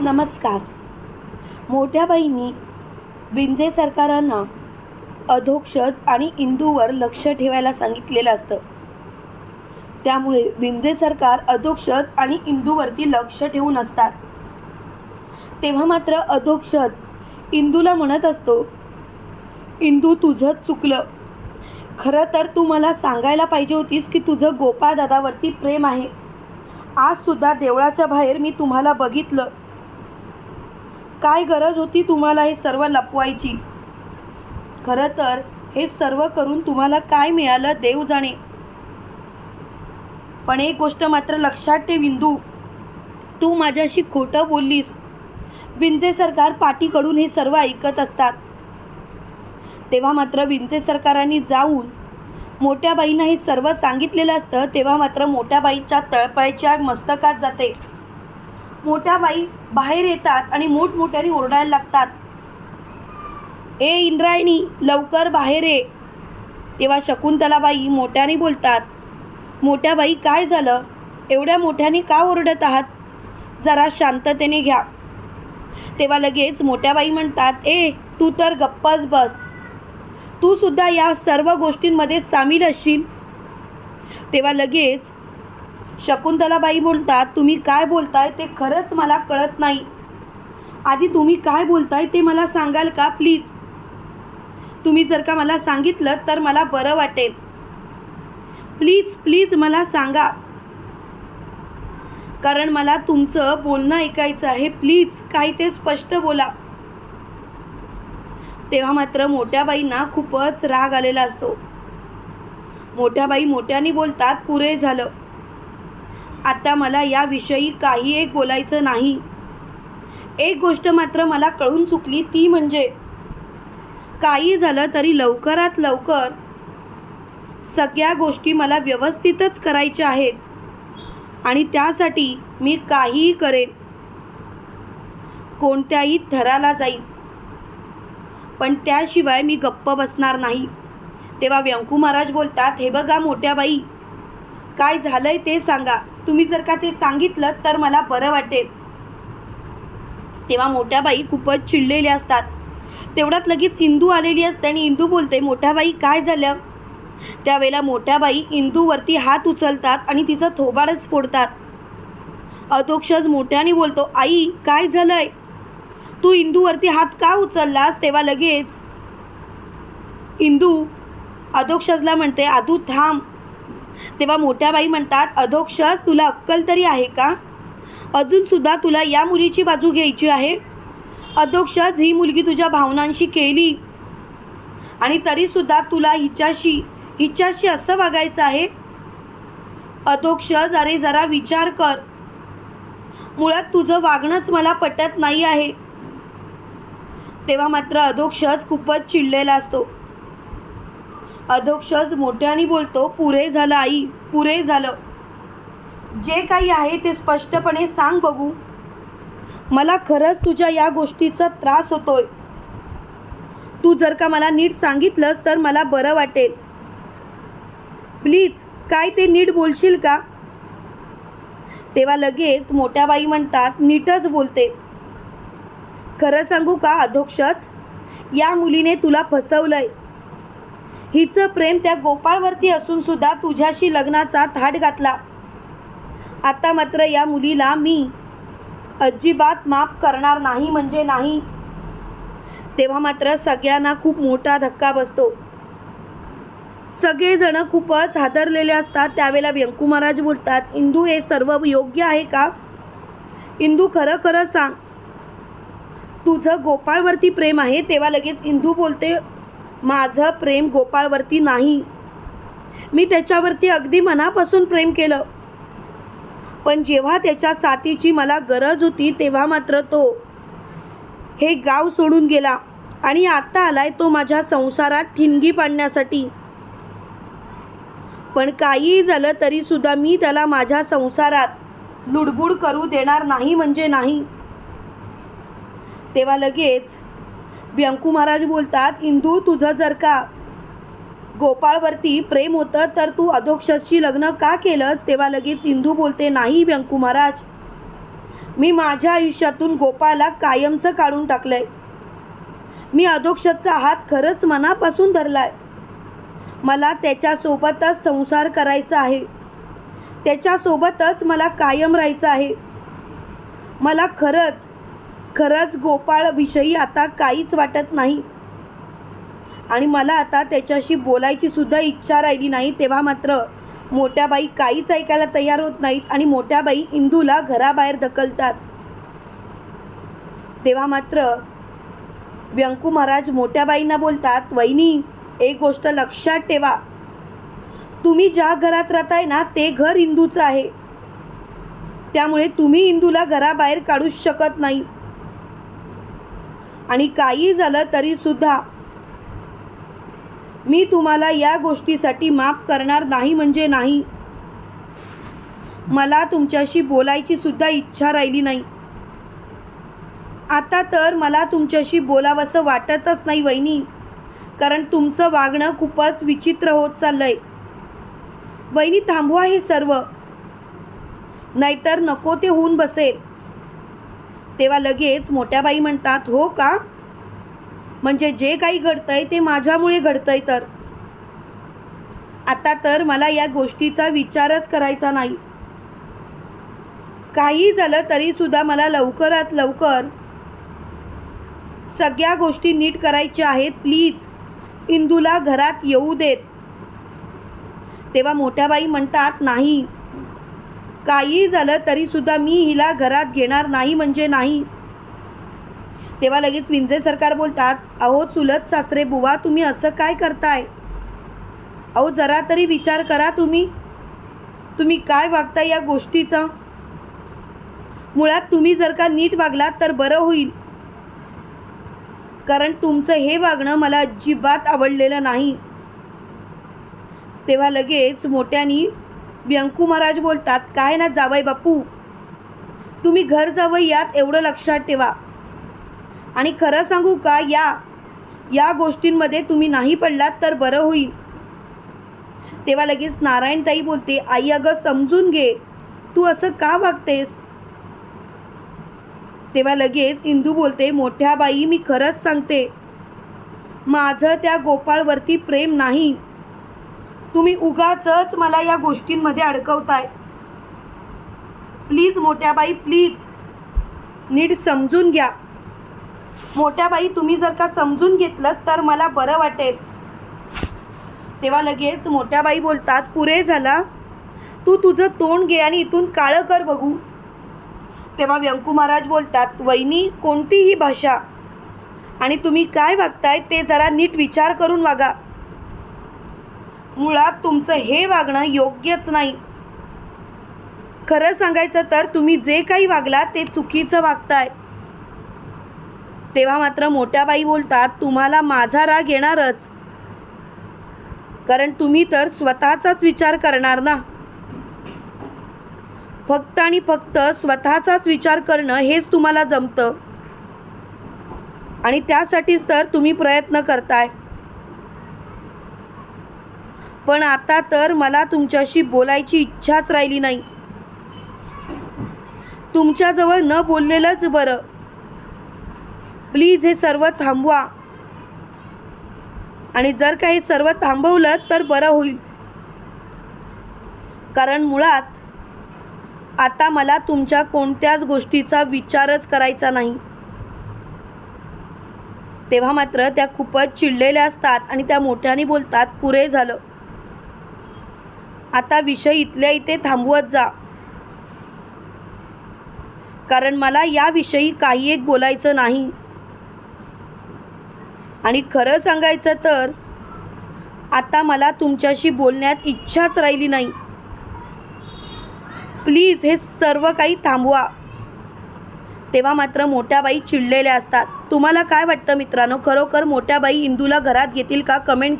नमस्कार. मोठ्या बहिणी विंजे सरकारांना अधोक्षज आणि इंदूवर लक्ष ठेवायला सांगितलेलं असतं. त्यामुळे विंजे सरकार अधोक्षज आणि इंदूवरती लक्ष ठेवून असतात. तेव्हा मात्र अधोक्षज इंदूला म्हणत असतो इंदू तुझं चुकलं. खरं तर तू मला सांगायला पाहिजे होतीस की तुझं गोपाळ दादावरती प्रेम आहे. आजसुद्धा देवळाच्या बाहेर मी तुम्हाला बघितलं. काय गरज होती तुम्हाला हे सर्व लपवायची? खरं तर हे सर्व करून तुम्हाला काय मिळालं देव जाणे. पण एक गोष्ट मात्र लक्षात ठेव विंदू. तू माझ्याशी खोटं बोललीस. विंजे सरकार पाठीकडून हे सर्व ऐकत असतात. तेव्हा मात्र विंजे सरकारांनी जाऊन मोठ्या बाईंना हे सर्व सांगितलेलं असतं तेव्हा मात्र मोठ्या बाईच्या तळपायच्या मस्तकात जाते. मोठ्या बाई बाहेर येतात आणि मोठमोठ्याने ओरडायला लागतात. ए इंद्रायणी लवकर बाहेर ये. तेव्हा शकुंतलाबाई मोठ्याने बोलतात मोठ्या बाई काय झालं? एवढ्या मोठ्याने का ओरडत आहात? जरा शांततेने घ्या. तेव्हा लगेच मोठ्या बाई म्हणतात ए तू तर गप्पच बस. तू सुद्धा या सर्व गोष्टींमध्ये सामील असशील. तेव्हा लगेच शकुंतलाबाई बोलतात तुम्ही काय बोलताय ते खरंच मला कळत नाही. आधी तुम्ही काय बोलताय ते मला सांगाल का प्लीज? तुम्ही जर का मला सांगितलं तर मला बरं वाटेल. प्लीज प्लीज मला सांगा. कारण मला तुमचं बोलणं ऐकायचं आहे प्लीज काही ते स्पष्ट बोला. तेव्हा मात्र मोठ्या बाईंना खूपच राग आलेला असतो. मोठ्या बाई मोठ्याने बोलतात पुरे झालं. आता मला याविषयी काही एक बोलायचं नाही. एक गोष्ट मात्र मला कळून चुकली ती म्हणजे काही झालं तरी लवकरात लवकर सगळ्या गोष्टी मला व्यवस्थितच करायच्या आहेत आणि त्यासाठी मी काहीही करेन. कोणत्याही थराला जाईन. पण त्याशिवाय मी गप्प बसणार नाही. तेव्हा व्यंकू महाराज बोलतात हे बघा मोठ्या बाई काय झालंय ते सांगा. तुम्ही जर का ते सांगितलं तर मला बरं वाटेल. तेव्हा मोठ्या बाई खूपच चिडलेल्या असतात. तेवढ्यात लगेच इंदू आलेली असते आणि इंदू बोलते मोठ्या बाई काय झालं? त्यावेळेला मोठ्या बाई इंदूवरती हात उचलतात आणि तिचं थोबाडच फोडतात. अधोक्षज मोठ्याने बोलतो आई काय झालंय? तू इंदूवरती हात का उचललास? तेव्हा लगेच इंदू अधोक्षजला म्हणते आदू थांब. तेव्हा मोठ्या बाई म्हणतात अधोक्षस तुला अक्कल तरी आहे का? अजूनसुद्धा तुला या मुलीची बाजू घ्यायची आहे? अधोक्षस ही मुलगी तुझ्या भावनांशी केली. आणि तरीसुद्धा तुला हिच्याशी हिच्याशी असं वागायचं आहे? अधोक्षस अरे जरा विचार कर. मुळात तुझं वागणंच मला पटत नाही आहे. तेव्हा मात्र अधोक्षज खूपच चिडलेला असतो. अधोक्षज मोठ्याने बोलतो पुरे झालं आई पुरे झालं. जे काही आहे ते स्पष्टपणे सांग बघू. मला खरंच तुझ्या या गोष्टीचा त्रास होतोय. तू जर का मला नीट सांगितलंस तर मला बरं वाटेल. प्लीज काय ते नीट बोलशील का? तेव्हा लगेच मोठ्या बाई म्हणतात नीटच बोलते. खरं सांगू का अधोक्षच? या मुलीने तुला फसवलंय. हिचं प्रेम त्या गोपाळवरती असून सुद्धा तुझ्याशी लग्नाचा थाट घातला. आता मात्र या मुलीला मी अजिबात माफ करणार नाही म्हणजे नाही. तेव्हा मात्र सगळ्यांना खूप मोठा धक्का बसतो. सगळेजण खूपच हादरलेले असतात. त्यावेळेला व्यंकू महाराज बोलतात इंदू हे सर्व योग्य आहे का? इंदू खरं खरं सांग. तुझं गोपाळवरती प्रेम आहे. तेव्हा लगेच इंदू बोलते माझं प्रेम गोपाळवरती नाही. मी त्याच्यावरती अगदी मनापासून प्रेम केलं. पण जेव्हा त्याच्या साथीची मला गरज होती तेव्हा मात्र तो हे गाव सोडून गेला आणि आत्ता आलाय तो माझ्या संसारात ठिणगी पाडण्यासाठी. पण काहीही झालं तरी सुद्धा मी त्याला माझ्या संसारात लुडबुड करू देणार नाही म्हणजे नाही. तेव्हा लगेच व्यंकू महाराज बोलतात इंदू तुझं जर का गोपाळवरती प्रेम होतं तर तू अधोक्षसशी लग्न का केलंस? तेव्हा लगेच इंदू बोलते नाही व्यंकू महाराज. मी माझ्या आयुष्यातून गोपाला कायमचं काढून टाकलंय. मी अधोक्षतचा हात खरंच मनापासून धरलाय. मला त्याच्यासोबतच संसार करायचा आहे. त्याच्यासोबतच मला कायम राहायचं आहे. मला खरंच खरंच गोपाळविषयी आता काहीच वाटत नाही. आणि मला आता त्याच्याशी बोलायची सुद्धा इच्छा राहिली नाही तेव्हा मात्र मोठ्या बाई काहीच ऐकायला तयार होत नाहीत आणि मोठ्या बाई इंदूला घराबाहेर ढकलतात. तेव्हा मात्र व्यंकू महाराज मोठ्या बाईंना बोलतात वहिनी एक गोष्ट लक्षात ठेवा. तुम्ही ज्या घरात राहताय ना ते घर इंदूचं आहे. त्यामुळे तुम्ही इंदूला घराबाहेर काढूच शकत नाही. आणि काही झालं तरी सुद्धा मी तुम्हाला या गोष्टीसाठी माफ करणार नाही म्हणजे नाही. मला तुमच्याशी बोलायची सुद्धा इच्छा राहिली नाही. आता तर मला तुमच्याशी बोलावंसं वाटतच नाही वहिनी कारण तुमचं वागणं खूपच विचित्र होत चाललंय. वहिनी थांबवा हे सर्व. नाहीतर नको ते होऊन बसेल. तेव्हा लगेच मोठ्या बाई म्हणतात हो का? म्हणजे जे काही घडतंय ते माझ्यामुळे घडतंय तर. आता तर मला या गोष्टीचा विचारच करायचा नाही. काही झालं तरी सुद्धा मला लवकरात लवकर सगळ्या गोष्टी नीट करायच्या आहेत प्लीज. इंदूला घरात येऊ देत. तेव्हा मोठ्या बाई म्हणतात नाही. काही झालं तरी सुद्धा मी हिला घरात घेणार नाही म्हणजे नाही. तेव्हा लगेच विंजे सरकार बोलतात अहो चुलत सासरे बुवा तुम्ही असं काय करताय? अहो जरा तरी विचार करा तुम्ही. तुम्ही काय वागता या गोष्टीचा? मुळात तुम्ही जर का नीट वागलात तर बरं होईल. कारण तुमचं हे वागणं मला अजिबात आवडलेलं नाही. तेव्हा लगेच मोठ्यानी व्यंकू महाराज बोलतात काय ना जावई बापू तुम्ही घर जावई यात एवढं लक्षात ठेवा. आणि खरं सांगू का या या गोष्टींमध्ये तुम्ही नाही पडलात तर बरं होईल. तेव्हा लगेच नारायणताई बोलते आई अगं समजून घे. तू असं का वागतेस? तेव्हा लगेच इंदू बोलते मोठ्या बाई मी खरंच सांगते. माझं त्या गोपाळवरती प्रेम नाही. तुम्ही उगाच मला या गोष्टींमध्ये अडकवताय. प्लीज मोठ्या बाई प्लीज. नीट समजून घ्या. मोठ्या बाई तुम्ही जर का समजून घेतलं तर मला बरं वाटेल. तेव्हा लगेच मोठ्या बाई बोलतात पुरे झाला. तू तुझं तोंड घे आणि इथून काळं कर बघू. तेव्हा व्यंकू महाराज बोलतात वहिनी कोणतीही भाषा. आणि तुम्ही काय वागताय ते जरा नीट विचार करून वागा. मुळात तुमचं हे वागणं योग्यच नाही. खरं सांगायचं तर तुम्ही जे काही वागला ते चुकीचं वागताय. तेव्हा मात्र मोठ्या बाई बोलतात तुम्हाला माझा राग येणारच. कारण तुम्ही तर स्वतःचाच विचार करणार ना. फक्त आणि फक्त स्वतःचाच विचार करणं हेच तुम्हाला जमतं. आणि त्यासाठीच तर तुम्ही प्रयत्न करताय. पण आता तर मला तुमच्याशी बोलायची इच्छाच राहिली नाही. तुमच्याजवळ न बोललेलंच बरं. प्लीज हे सर्व थांबवा. आणि जर का हे सर्व थांबवलं तर बरं होईल. कारण मुळात आता मला तुमच्या कोणत्याच गोष्टीचा विचारच करायचा नाही. तेव्हा मात्र त्या खूपच चिडलेल्या असतात आणि त्या मोठ्याने बोलतात पुरे झालं. आता विषय इथल्या इथे थांबवत जा. कारण मला याविषयी काही एक बोलायचं नाही. आणि खरं सांगायचं तर आता मला तुमच्याशी बोलण्यात इच्छाच राहिली नाही. प्लीज हे सर्व काही थांबवा. तेव्हा मात्र मोठ्या बाई चिडलेल्या असतात. तुम्हाला काय वाटतं मित्रांनो? खरोखर मोठ्या बाई इंदूला घरात घेतील का? कमेंट